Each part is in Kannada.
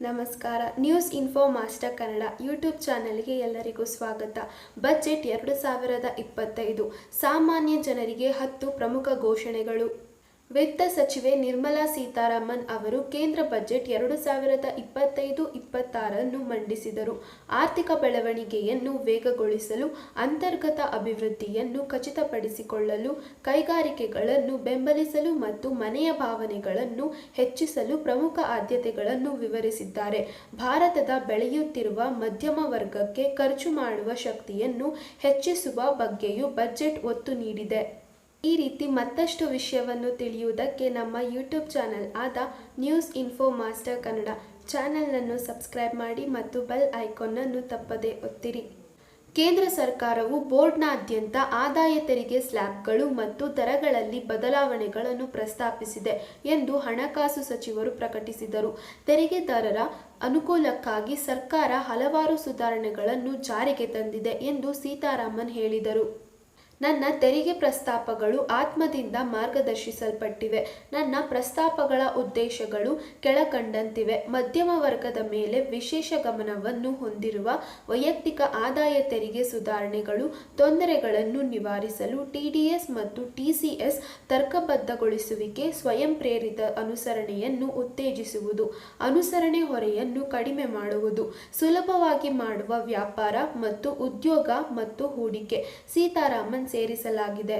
ನಮಸ್ಕಾರ. News info master Kannada YouTube ಚಾನೆಲ್ಗೆ ಎಲ್ಲರಿಗೂ ಸ್ವಾಗತ. ಬಜೆಟ್ ಎರಡು ಸಾವಿರದ ಇಪ್ಪತ್ತೈದು. ಸಾಮಾನ್ಯ ಜನರಿಗೆ ಹತ್ತು ಪ್ರಮುಖ ಘೋಷಣೆಗಳು. ವಿತ್ತ ಸಚಿವೆ ನಿರ್ಮಲಾ ಸೀತಾರಾಮನ್ ಅವರು ಕೇಂದ್ರ ಬಜೆಟ್ ಎರಡು ಸಾವಿರದ ಇಪ್ಪತ್ತೈದು ಇಪ್ಪತ್ತಾರನ್ನು ಮಂಡಿಸಿದರು. ಆರ್ಥಿಕ ಬೆಳವಣಿಗೆಯನ್ನು ವೇಗಗೊಳಿಸಲು, ಅಂತರ್ಗತ ಅಭಿವೃದ್ಧಿಯನ್ನು ಖಚಿತಪಡಿಸಿಕೊಳ್ಳಲು, ಕೈಗಾರಿಕೆಗಳನ್ನು ಬೆಂಬಲಿಸಲು ಮತ್ತು ಮನೆಯ ಭಾವನೆಗಳನ್ನು ಹೆಚ್ಚಿಸಲು ಪ್ರಮುಖ ಆದ್ಯತೆಗಳನ್ನು ವಿವರಿಸಿದ್ದಾರೆ. ಭಾರತದ ಬೆಳೆಯುತ್ತಿರುವ ಮಧ್ಯಮ ವರ್ಗಕ್ಕೆ ಖರ್ಚು ಮಾಡುವ ಶಕ್ತಿಯನ್ನು ಹೆಚ್ಚಿಸುವ ಬಗ್ಗೆಯೂ ಬಜೆಟ್ ಒತ್ತು ನೀಡಿದೆ. ಈ ರೀತಿ ಮತ್ತಷ್ಟು ವಿಷಯವನ್ನು ತಿಳಿಯುವುದಕ್ಕೆ ನಮ್ಮ ಯೂಟ್ಯೂಬ್ ಚಾನೆಲ್ ಆದ ನ್ಯೂಸ್ ಇನ್ಫೋ ಮಾಸ್ಟರ್ ಕನ್ನಡ ಚಾನೆಲ್ನನ್ನು ಸಬ್ಸ್ಕ್ರೈಬ್ ಮಾಡಿ ಮತ್ತು ಬೆಲ್ ಐಕಾನ್ನನ್ನು ತಪ್ಪದೇ ಒತ್ತಿರಿ. ಕೇಂದ್ರ ಸರ್ಕಾರವು ಬೋರ್ಡ್ನಾದ್ಯಂತ ಆದಾಯ ತೆರಿಗೆ ಸ್ಲ್ಯಾಬ್ಗಳು ಮತ್ತು ದರಗಳಲ್ಲಿ ಬದಲಾವಣೆಗಳನ್ನು ಪ್ರಸ್ತಾಪಿಸಿದೆ ಎಂದು ಹಣಕಾಸು ಸಚಿವರು ಪ್ರಕಟಿಸಿದರು. ತೆರಿಗೆದಾರರ ಅನುಕೂಲಕ್ಕಾಗಿ ಸರ್ಕಾರ ಹಲವಾರು ಸುಧಾರಣೆಗಳನ್ನು ಜಾರಿಗೆ ತಂದಿದೆ ಎಂದು ಸೀತಾರಾಮನ್ ಹೇಳಿದರು. ನನ್ನ ತೆರಿಗೆ ಪ್ರಸ್ತಾಪಗಳು ಆತ್ಮದಿಂದ ಮಾರ್ಗದರ್ಶಿಸಲ್ಪಟ್ಟಿವೆ. ನನ್ನ ಪ್ರಸ್ತಾಪಗಳ ಉದ್ದೇಶಗಳು ಕೆಳಕಂಡಂತಿವೆ. ಮಧ್ಯಮ ವರ್ಗದ ಮೇಲೆ ವಿಶೇಷ ಗಮನವನ್ನು ಹೊಂದಿರುವ ವೈಯಕ್ತಿಕ ಆದಾಯ ತೆರಿಗೆ ಸುಧಾರಣೆಗಳು, ತೊಂದರೆಗಳನ್ನು ನಿವಾರಿಸಲು ಟಿಡಿಎಸ್ ಮತ್ತು ಟಿಸಿಎಸ್ ತರ್ಕಬದ್ಧಗೊಳಿಸುವಿಕೆ, ಸ್ವಯಂ ಪ್ರೇರಿತ ಅನುಸರಣೆಯನ್ನು ಉತ್ತೇಜಿಸುವುದು, ಅನುಸರಣೆ ಹೊರೆಯನ್ನು ಕಡಿಮೆ ಮಾಡುವುದು, ಸುಲಭವಾಗಿ ಮಾಡುವ ವ್ಯಾಪಾರ ಮತ್ತು ಉದ್ಯೋಗ ಮತ್ತು ಹೂಡಿಕೆ. ಸೀತಾರಾಮನ್ ಸೇರಿಸಲಾಗಿದೆ.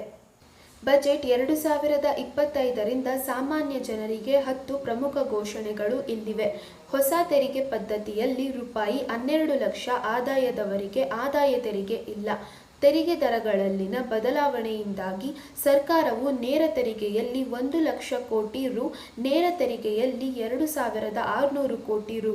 ಬಜೆಟ್ ಎರಡು ಸಾವಿರದ ಇಪ್ಪತ್ತೈದರಿಂದ ಸಾಮಾನ್ಯ ಜನರಿಗೆ ಹತ್ತು ಪ್ರಮುಖ ಘೋಷಣೆಗಳು ಇಲ್ಲಿವೆ ಹೊಸ ತೆರಿಗೆ ಪದ್ಧತಿಯಲ್ಲಿ ರೂಪಾಯಿ ಹನ್ನೆರಡು ಲಕ್ಷ ಆದಾಯದವರಿಗೆ ಆದಾಯ ತೆರಿಗೆ ಇಲ್ಲ. ತೆರಿಗೆ ದರಗಳಲ್ಲಿನ ಬದಲಾವಣೆಯಿಂದಾಗಿ ಸರ್ಕಾರವು ನೇರ ತೆರಿಗೆಯಲ್ಲಿ ಒಂದು ಲಕ್ಷ ಕೋಟಿ ರು, ನೇರ ತೆರಿಗೆಯಲ್ಲಿ ಎರಡು ಸಾವಿರದ ಆರುನೂರು ಕೋಟಿ ರು.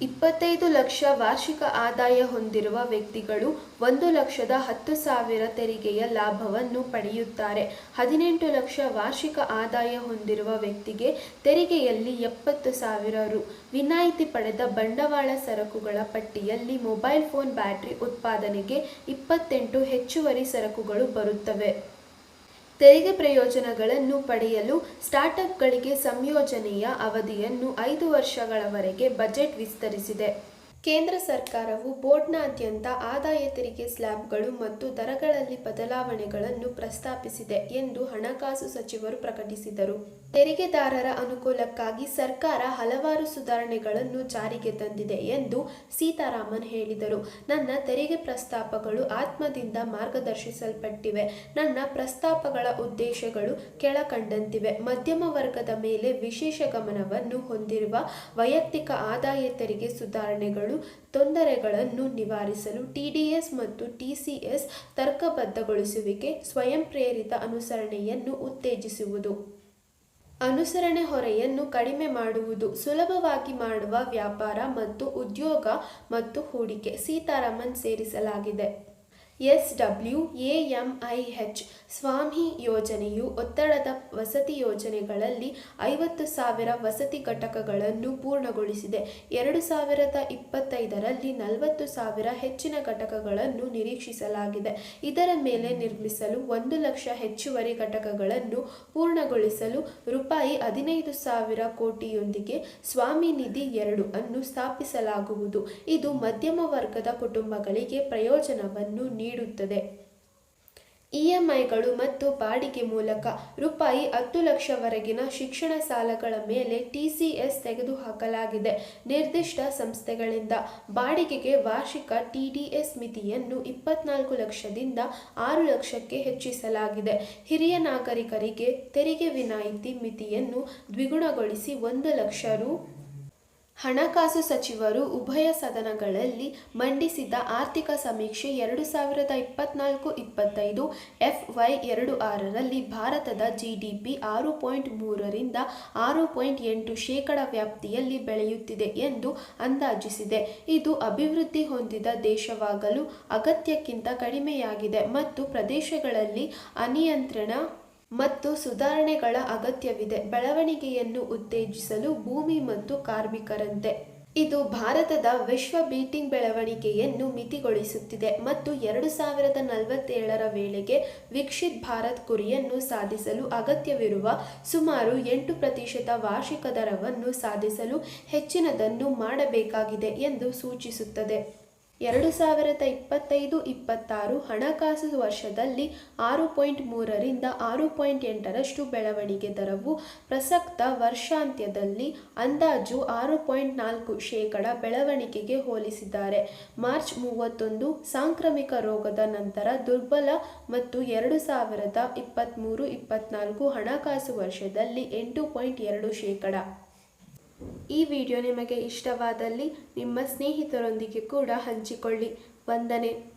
ಇಪ್ಪತ್ತೈದು ಲಕ್ಷ ವಾರ್ಷಿಕ ಆದಾಯ ಹೊಂದಿರುವ ವ್ಯಕ್ತಿಗಳು ಒಂದು ಲಕ್ಷದ ಹತ್ತು ಸಾವಿರ ತೆರಿಗೆಯ ಲಾಭವನ್ನು ಪಡೆಯುತ್ತಾರೆ. ಹದಿನೆಂಟು ಲಕ್ಷ ವಾರ್ಷಿಕ ಆದಾಯ ಹೊಂದಿರುವ ವ್ಯಕ್ತಿಗೆ ತೆರಿಗೆಯಲ್ಲಿ ಎಪ್ಪತ್ತು ಸಾವಿರ ರು. ವಿನಾಯಿತಿ ಪಡೆದ ಬಂಡವಾಳ ಸರಕುಗಳ ಪಟ್ಟಿಯಲ್ಲಿ ಮೊಬೈಲ್ ಫೋನ್ ಬ್ಯಾಟರಿ ಉತ್ಪಾದನೆಗೆ ಇಪ್ಪತ್ತೆಂಟು ಹೆಚ್ಚುವರಿ ಸರಕುಗಳು ಬರುತ್ತವೆ. ತೆರಿಗೆ ಪ್ರಯೋಜನಗಳನ್ನು ಪಡೆಯಲು ಸ್ಟಾರ್ಟ್ಅಪ್ಗಳಿಗೆ ಸಂಯೋಜನೆಯ ಅವಧಿಯನ್ನು ಐದು ವರ್ಷಗಳವರೆಗೆ ಬಜೆಟ್ ವಿಸ್ತರಿಸಿದೆ. ಕೇಂದ್ರ ಸರ್ಕಾರವು ಬೋರ್ಡ್ನಾದ್ಯಂತ ಆದಾಯ ತೆರಿಗೆ ಸ್ಲ್ಯಾಬ್ಗಳು ಮತ್ತು ದರಗಳಲ್ಲಿ ಬದಲಾವಣೆಗಳನ್ನು ಪ್ರಸ್ತಾಪಿಸಿದೆ ಎಂದು ಹಣಕಾಸು ಸಚಿವರು ಪ್ರಕಟಿಸಿದರು. ತೆರಿಗೆದಾರರ ಅನುಕೂಲಕ್ಕಾಗಿ ಸರ್ಕಾರ ಹಲವಾರು ಸುಧಾರಣೆಗಳನ್ನು ಜಾರಿಗೆ ತಂದಿದೆ ಎಂದು ಸೀತಾರಾಮನ್ ಹೇಳಿದರು. ನನ್ನ ತೆರಿಗೆ ಪ್ರಸ್ತಾಪಗಳು ಆತ್ಮದಿಂದ ಮಾರ್ಗದರ್ಶಿಸಲ್ಪಟ್ಟಿವೆ. ನನ್ನ ಪ್ರಸ್ತಾಪಗಳ ಉದ್ದೇಶಗಳು ಕೆಳಕಂಡಂತಿವೆ. ಮಧ್ಯಮ ವರ್ಗದ ಮೇಲೆ ವಿಶೇಷ ಗಮನವನ್ನು ಹೊಂದಿರುವ ವೈಯಕ್ತಿಕ ಆದಾಯ ತೆರಿಗೆ ಸುಧಾರಣೆಗಳು ತೊಂದರೆಗಳನ್ನು ನಿವಾರಿಸಲು ಟಿಡಿಎಸ್ ಮತ್ತು ಟಿಸಿಎಸ್ ತರ್ಕಬದ್ಧಗೊಳಿಸುವಿಕೆ, ಸ್ವಯಂ ಪ್ರೇರಿತ ಅನುಸರಣೆಯನ್ನು ಉತ್ತೇಜಿಸುವುದು. ಅನುಸರಣೆ ಹೊರೆಯನ್ನು ಕಡಿಮೆ ಮಾಡುವುದು, ಸುಲಭವಾಗಿ ಮಾಡುವ ವ್ಯಾಪಾರ ಮತ್ತು ಉದ್ಯೋಗ ಮತ್ತು ಹೂಡಿಕೆ, ಸೀತಾರಾಮನ್ ಸೇರಿಸಲಾಗಿದೆ. S W M I H ಸ್ವಾಮಿ ಯೋಜನೆಯು ಒತ್ತಡದ ವಸತಿ ಯೋಜನೆಗಳಲ್ಲಿ ಐವತ್ತು ಸಾವಿರ ವಸತಿ ಘಟಕಗಳನ್ನು ಪೂರ್ಣಗೊಳಿಸಿದೆ. ಎರಡು ಸಾವಿರದ ಇಪ್ಪತ್ತೈದರಲ್ಲಿ ನಲವತ್ತು ಸಾವಿರ ಹೆಚ್ಚಿನ ಘಟಕಗಳನ್ನು ನಿರೀಕ್ಷಿಸಲಾಗಿದೆ. ಇದರ ಮೇಲೆ ನಿರ್ಮಿಸಲು ಒಂದು ಲಕ್ಷ ಹೆಚ್ಚುವರಿ ಘಟಕಗಳನ್ನು ಪೂರ್ಣಗೊಳಿಸಲು ರೂಪಾಯಿ ಹದಿನೈದು ಸಾವಿರ ಕೋಟಿಯೊಂದಿಗೆ ಸ್ವಾಮಿ ನಿಧಿ ಎರಡು ಅನ್ನು ಸ್ಥಾಪಿಸಲಾಗುವುದು. ಇದು ಮಧ್ಯಮ ವರ್ಗದ ಕುಟುಂಬಗಳಿಗೆ ಪ್ರಯೋಜನವನ್ನು ಇಎಂಐಗಳು ಮತ್ತು ಬಾಡಿಗೆ ಮೂಲಕ ರೂಪಾಯಿ ಹತ್ತು ಲಕ್ಷವರೆಗಿನ ಶಿಕ್ಷಣ ಸಾಲಗಳ ಮೇಲೆ ಟಿಸಿಎಸ್ ತೆಗೆದುಹಾಕಲಾಗಿದೆ. ನಿರ್ದಿಷ್ಟ ಸಂಸ್ಥೆಗಳಿಂದ ಬಾಡಿಗೆಗೆ ವಾರ್ಷಿಕ ಟಿಡಿಎಸ್ ಮಿತಿಯನ್ನು ಇಪ್ಪತ್ನಾಲ್ಕು ಲಕ್ಷದಿಂದ ಆರು ಲಕ್ಷಕ್ಕೆ ಹೆಚ್ಚಿಸಲಾಗಿದೆ. ಹಿರಿಯ ನಾಗರಿಕರಿಗೆ ತೆರಿಗೆ ವಿನಾಯಿತಿ ಮಿತಿಯನ್ನು ದ್ವಿಗುಣಗೊಳಿಸಿ ಒಂದು ಲಕ್ಷ ರು ಹಣಕಾಸು ಸಚಿವರು ಉಭಯ ಸದನಗಳಲ್ಲಿ ಮಂಡಿಸಿದ ಆರ್ಥಿಕ ಸಮೀಕ್ಷೆ ಎರಡು ಸಾವಿರದ ಇಪ್ಪತ್ನಾಲ್ಕು ಇಪ್ಪತ್ತೈದು ಎಫ್ ವೈ ಎರಡು ಆರರಲ್ಲಿ ಭಾರತದ ಜಿಡಿಪಿ ಆರು ಪಾಯಿಂಟ್ ಮೂರರಿಂದ ಆರು ಪಾಯಿಂಟ್ ಎಂಟು ಶೇಕಡ ವ್ಯಾಪ್ತಿಯಲ್ಲಿ ಬೆಳೆಯುತ್ತಿದೆ ಎಂದು ಅಂದಾಜಿಸಿದೆ. ಇದು ಅಭಿವೃದ್ಧಿ ಹೊಂದಿದ ದೇಶವಾಗಲು ಅಗತ್ಯಕ್ಕಿಂತ ಕಡಿಮೆಯಾಗಿದೆ ಮತ್ತು ಪ್ರದೇಶಗಳಲ್ಲಿ ಅನಿಯಂತ್ರಣ ಮತ್ತು ಸುಧಾರಣೆಗಳ ಅಗತ್ಯವಿದೆ. ಬೆಳವಣಿಗೆಯನ್ನು ಉತ್ತೇಜಿಸಲು ಭೂಮಿ ಮತ್ತು ಕಾರ್ಮಿಕರಂತೆ. ಇದು ಭಾರತದ ವಿಶ್ವ ಬೀಟಿಂಗ್ ಬೆಳವಣಿಗೆಯನ್ನು ಮಿತಿಗೊಳಿಸುತ್ತಿದೆ ಮತ್ತು ಎರಡು ಸಾವಿರದ ನಲವತ್ತೇಳರ ವೇಳೆಗೆ ವಿಕಸಿತ್ ಭಾರತ್ ಗುರಿಯನ್ನು ಸಾಧಿಸಲು ಅಗತ್ಯವಿರುವ ಸುಮಾರು ಎಂಟು ಪ್ರತಿಶತ ವಾರ್ಷಿಕ ದರವನ್ನು ಸಾಧಿಸಲು ಹೆಚ್ಚಿನದನ್ನು ಮಾಡಬೇಕಾಗಿದೆ ಎಂದು ಸೂಚಿಸುತ್ತದೆ. ಎರಡು ಸಾವಿರದ ಇಪ್ಪತ್ತೈದು ಇಪ್ಪತ್ತಾರು ಹಣಕಾಸು ವರ್ಷದಲ್ಲಿ ಆರು ಪಾಯಿಂಟ್ ಮೂರರಿಂದ ಆರು ಪಾಯಿಂಟ್ ಎಂಟರಷ್ಟು ಬೆಳವಣಿಗೆ ದರವು ಪ್ರಸಕ್ತ ವರ್ಷಾಂತ್ಯದಲ್ಲಿ ಅಂದಾಜು ಆರು ಪಾಯಿಂಟ್ ನಾಲ್ಕು ಶೇಕಡ ಬೆಳವಣಿಗೆಗೆ ಹೋಲಿಸಿದ್ದಾರೆ. ಮಾರ್ಚ್ ಮೂವತ್ತೊಂದು ಸಾಂಕ್ರಾಮಿಕ ರೋಗದ ನಂತರ ದುರ್ಬಲ ಮತ್ತು ಎರಡು ಸಾವಿರದ ಇಪ್ಪತ್ತ್ಮೂರು ಇಪ್ಪತ್ತ್ನಾಲ್ಕು ಹಣಕಾಸು ವರ್ಷದಲ್ಲಿ ಎಂಟು ಪಾಯಿಂಟ್ ಎರಡು ಶೇಕಡ ಈ ವಿಡಿಯೋ ನಿಮಗೆ ಇಷ್ಟವಾದಲ್ಲಿ ನಿಮ್ಮ ಸ್ನೇಹಿತರೊಂದಿಗೆ ಕೂಡ ಹಂಚಿಕೊಳ್ಳಿ. ವಂದನೆ.